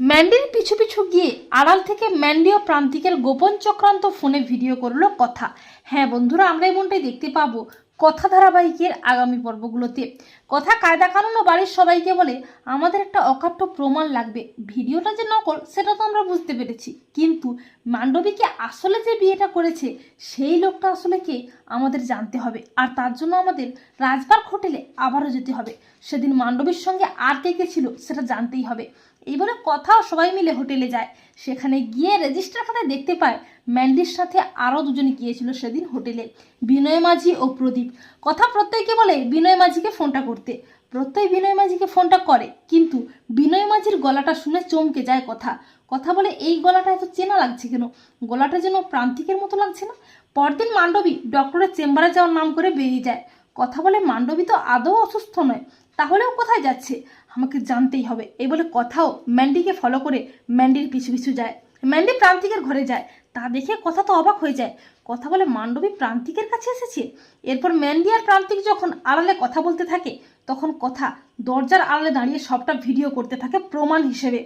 ম্যান্ডির পিছু পিছু গিয়ে আড়াল থেকে ম্যান্ডি ও প্রান্তিকের গোপন চক্রান্ত ফোনে ভিডিও করল কথা। হ্যাঁ বন্ধুরা, আমরা এমনটাই দেখতে পাবো কথা ধারাবাহিকের আগামী পর্বগুলোতে। কথা কায়দা কানুন ও বাড়ির সবাইকে বলে, আমাদের একটা অকাট্য প্রমাণ লাগবে। ভিডিওটা যে নকল, সেটা তো আমরা বুঝতে পেরেছি। কিন্তু মান্ডবীকে আসলে যে বিয়েটা করেছে, সেই লোকটা আসলে কে, আমাদের জানতে হবে। আর তার জন্য আমাদের রাজবার হোটেলে আবারও যেতে হবে। সেদিন মান্ডবীর সঙ্গে আর কে কে ছিল, সেটা জানতেই হবে। এই বলে কথাও সবাই মিলে হোটেলে যায়। সেখানে গিয়ে রেজিস্টার খাতায় দেখতে পায়, ম্যান্ডির সাথে আরও দুজনে গিয়েছিল সেদিন হোটেলে, বিনয় মাঝি ও প্রদীপ। কথা প্রত্যয়কে বলে বিনয় মাঝিকে ফোনটা করতে। প্রত্যয় বিনয় মাঝিকে ফোনটা করে, কিন্তু বিনয় মাঝির গলাটা শুনে চমকে যায় কথা। কথা বলে, এই গলাটা এত চেনা লাগছে কেন? গলাটা যেন প্রান্তিকের মতো লাগছে না? পরদিন মান্ডবী ডক্টরের চেম্বারে যাওয়ার নাম করে বেরিয়ে যায়। কথা বলে, মান্ডবী তো আদৌ অসুস্থ নয়, তাহলেও কোথায় যাচ্ছে? আমাকে জানতেই হবে। এই বলে কথাও ম্যান্ডিকে ফলো করে ম্যান্ডির পিছু পিছু যায়। ম্যান্ডি প্রান্তিকের ঘরে যায়। তা দেখে কথা তো অবাক হয়ে যায়। কথা বলে মান্ডবী প্রান্তিকের কাছে এসেছে? এরপর ম্যান্ডি আর প্রান্তিক যখন আড়ালে কথা বলতে থাকে, তখন কথা দরজার আড়ালে দাঁড়িয়ে সবটা ভিডিও করতে থাকে প্রমাণ হিসেবে।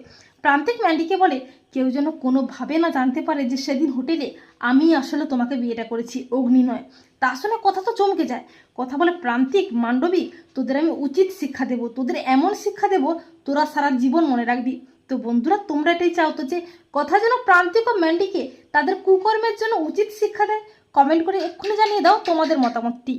প্রান্তিক ম্যান্ডিকে বলে, কেউ যেন কোনোভাবে না জানতে পারে যে সেদিন হোটেলে আমি আসলে তোমাকে বিয়েটা করেছি, অগ্নি নয়। তা শুনে কথা তো চমকে যায়। কথা বলে, প্রান্তিক, মান্ডবী, তোদের আমি উচিত শিক্ষা দেব, তোদের এমন শিক্ষা দেব তোরা সারা জীবন মনে রাখবি। তো বন্ধুরা, তোমরা এটাই চাও তো যে কথা যেন প্রান্তিক ও ম্যান্ডিকে তাদের কুকর্মের জন্য উচিত শিক্ষা দেয়? কমেন্ট করে এক্ষুনি জানিয়ে দাও তোমাদের মতামতটি।